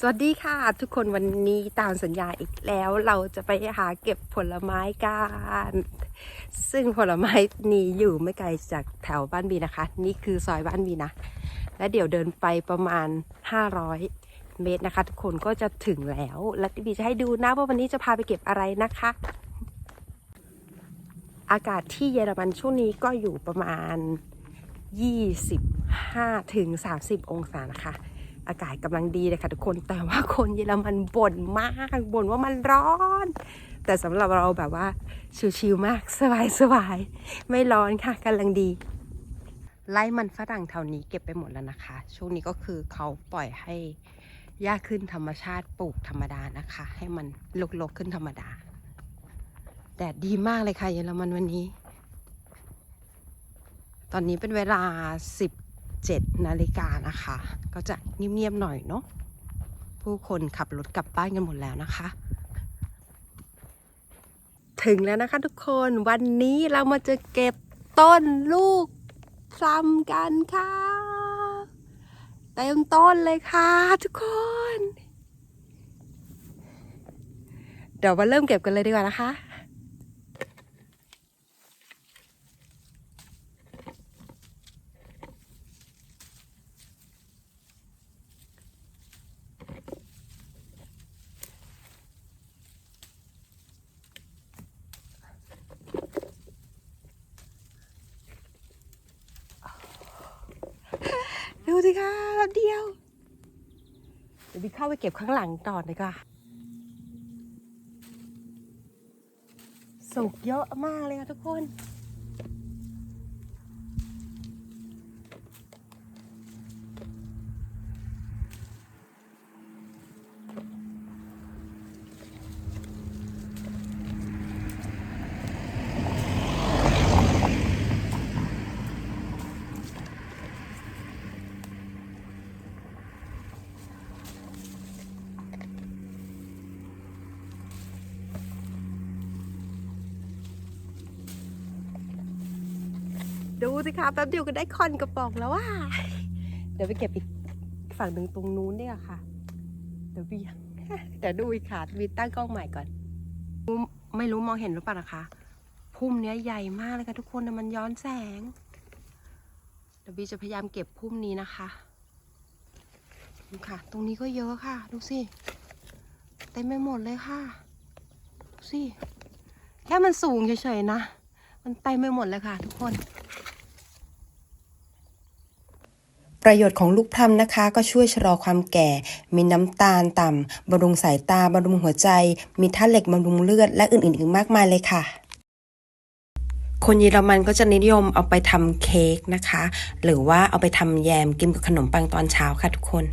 สวัสดีค่ะ ทุกคนวันนี้ตามสัญญาอีกแล้วเราจะไปหาเก็บผลไม้กันซึ่งผลไม้นี้อยู่ไม่ไกลจากแถวบ้านบีนะคะ นี่คือซอยบ้านบีนะ และเดี๋ยวเดินไปประมาณ 500 เมตรนะคะ ทุกคนก็จะถึงแล้ว และบีจะให้ดูนะว่าวันนี้จะพาไปเก็บอะไรนะคะ อากาศที่เยอรมันช่วงนี้ก็อยู่ประมาณ 25ถึง30 องศานะคะ อากาศกำลังดีเลยค่ะทุกคน แต่ว่าคนเยอรมันบ่นมากบ่นว่ามันร้อน แต่สำหรับเราแบบว่าชิวๆมากสบายๆไม่ร้อนค่ะกำลังดีไล่มันฝรั่งแถวนี้เก็บไปหมดแล้วนะคะ ช่วงนี้ก็คือเขาปล่อยให้หญ้าขึ้นธรรมชาติปลูกธรรมดานะคะ ให้มันลกๆขึ้นธรรมดาแดดดีมากเลยค่ะเยอรมันวันนี้ ตอนนี้เป็นเวลา 7นาฬิกานะคะ ก็จะเงียบๆหน่อยเนาะผู้คนขับรถกลับบ้านกันหมดแล้วนะคะ ถึงแล้วนะคะทุกคนวันนี้เรามาจะเก็บต้นลูกพลัมกันค่ะเต็มต้นเลยค่ะทุกคน เดี๋ยวมาเริ่มเก็บกันเลยดีกว่านะคะ ดูสิคะแป๊บเดียว เดี๋ยวบิ๊กเข้าไปเก็บข้างหลังต่อเลยค่ะสุกเยอะมากเลยค่ะทุกคน ดูสิคะแป๊บเดียวก็ได้คอนกระป๋องแล้วว่า เดี๋ยวไปเก็บอีกฝั่งหนึ่งตรงนู้นเนี่ยค่ะ เดี๋ยวบีเดี๋ยวดูอีกค่ะบีตั้งกล้องใหม่ก่อน ไม่รู้มองเห็นหรือเปล่านะคะพุ่มเนี้ยใหญ่มากเลยค่ะทุกคนมันย้อนแสง เดี๋ยวบีจะพยายามเก็บพุ่มนี้นะคะดูค่ะ ตรงนี้ก็เยอะค่ะ ดูสิเต็มไปหมดเลยค่ะดูสิแค่มันสูงเฉยๆนะ มันเต็มไปหมดเลยค่ะ ทุกคน ประโยชน์ของลูกพลัมนะคะ ก็ช่วยชะลอความแก่ มีน้ำตาลต่ำบำรุงสายตาบำรุงหัวใจ มีธาตุเหล็กบำรุงเลือด และอื่นๆอีกมากมายเลยค่ะคนเยอรมันก็จะนิยมเอาไปทำเค้กนะคะ หรือว่าเอาไปทำแยมกินกับขนมปังตอนเช้าค่ะทุกคน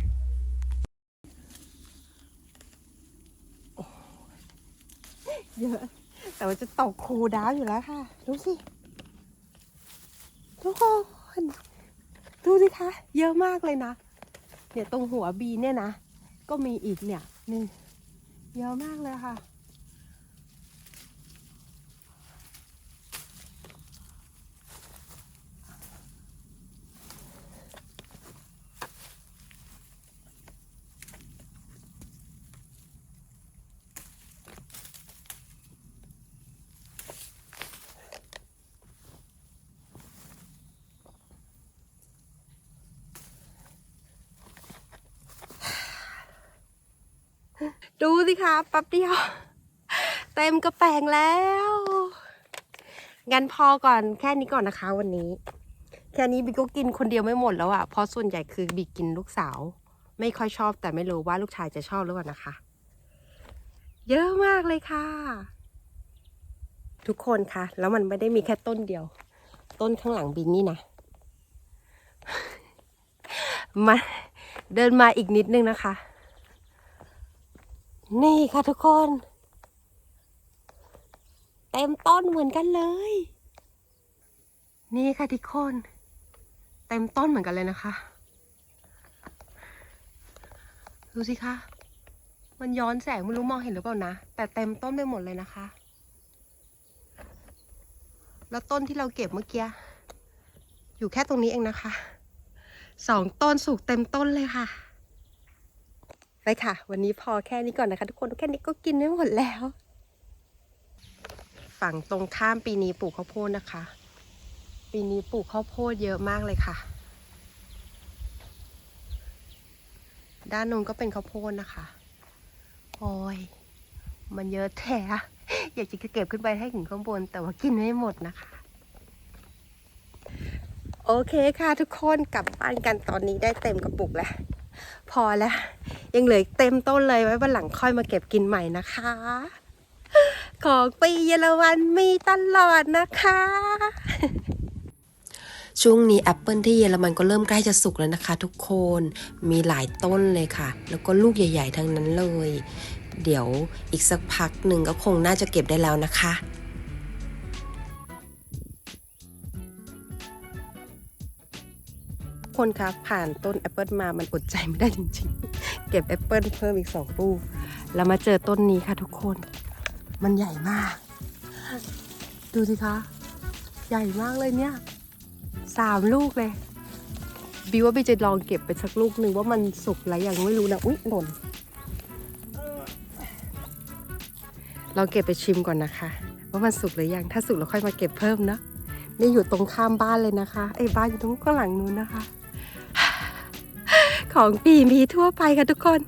เยอะ แต่ว่าจะตกคูดาวอยู่แล้วค่ะ ดูสิ ทุกคน ดูสิคะ เยอะมากเลยนะ เนี่ยตรงหัวบีเนี่ยนะ ก็มีอีกเนี่ยนี่เยอะมากเลยค่ะ ดูสิคะแป๊บเดียว เต็มกระแปงแล้ว งั้นพอก่อนแค่นี้ก่อนนะคะวันนี้ แค่นี้บิ๊กก็กินคนเดียวไม่หมดแล้วอะ่ะเพราะส่วนใหญ่คือบิ๊กกินลูกสาว ไม่ค่อยชอบแต่ไม่รู้ว่าลูกชายจะชอบหรือเปล่านะคะ เยอะมากเลยค่ะ ทุกคนคะแล้วมันไม่ได้มีแค่ต้นเดียว ต้นข้างหลังบินนี่นะมาเดินมาอีกนิดนึงนะคะ นี่ค่ะทุกคน เต็มต้นเหมือนกันเลย นี่ค่ะทุกคน เต็มต้นเหมือนกันเลยนะคะ ดูสิคะ มันย้อนแสงไม่รู้มองเห็นหรือเปล่านะ แต่เต็มต้นไปหมดเลยนะคะ แล้วต้นที่เราเก็บเมื่อกี้ อยู่แค่ตรงนี้เองนะคะ สองต้นสุกเต็มต้นเลยค่ะ ไปค่ะ วันนี้พอแค่นี้ก่อนนะคะ ทุกคนแค่นี้ก็กินไม่หมดแล้ว ฝั่งตรงข้ามปีนี้ปลูกข้าวโพดนะคะ ปีนี้ปลูกข้าวโพดเยอะมากเลยค่ะ ด้านนู้นก็เป็นข้าวโพดนะคะ โอ้ย มันเยอะแท้อะอยากจะเก็บขึ้นไปให้ถึงข้างบน แต่ว่ากินไม่หมดนะคะ โอเคค่ะทุกคนกลับบ้านกันตอนนี้ได้เต็มกระปุกแล้ว พอแล้ว ยังเหลือเต็มต้นเลยไว้วันหลังค่อยมาเก็บกินใหม่นะคะ ของปีเยอรมันมีตลอดนะคะ ช่วงนี้แอปเปิลที่เยอรมันก็เริ่มใกล้จะสุกแล้วนะคะ ทุกคนมีหลายต้นเลยค่ะ แล้วก็ลูกใหญ่ ๆ ทั้งนั้นเลย เดี๋ยวอีกสักพักหนึ่งก็คงน่าจะเก็บได้แล้วนะคะ คนคะผ่านต้นแอปเปิลมามันอดใจไม่ได้จริงๆ เก็บแอปเปิลเพิ่มอีกสองลูกแล้วมาเจอต้นนี้ค่ะทุกคน มันใหญ่มาก ดูสิคะ ใหญ่มากเลยเนี่ยสามลูกเลยบิวว่าบิจะลองเก็บไปสักลูกหนึ่งว่ามันสุกแล้วยังไม่รู้นะอุ๊ยหล่นลองเก็บไปชิมก่อนนะคะ ว่ามันสุกหรือยังถ้าสุกเราค่อยมาเก็บเพิ่มเนอะนี่อยู่ตรงข้ามบ้านเลยนะคะไอ้บ้านอยู่ตรงข้างหลังนู้นนะคะ ของปีมีทั่วไปค่ะทุกคน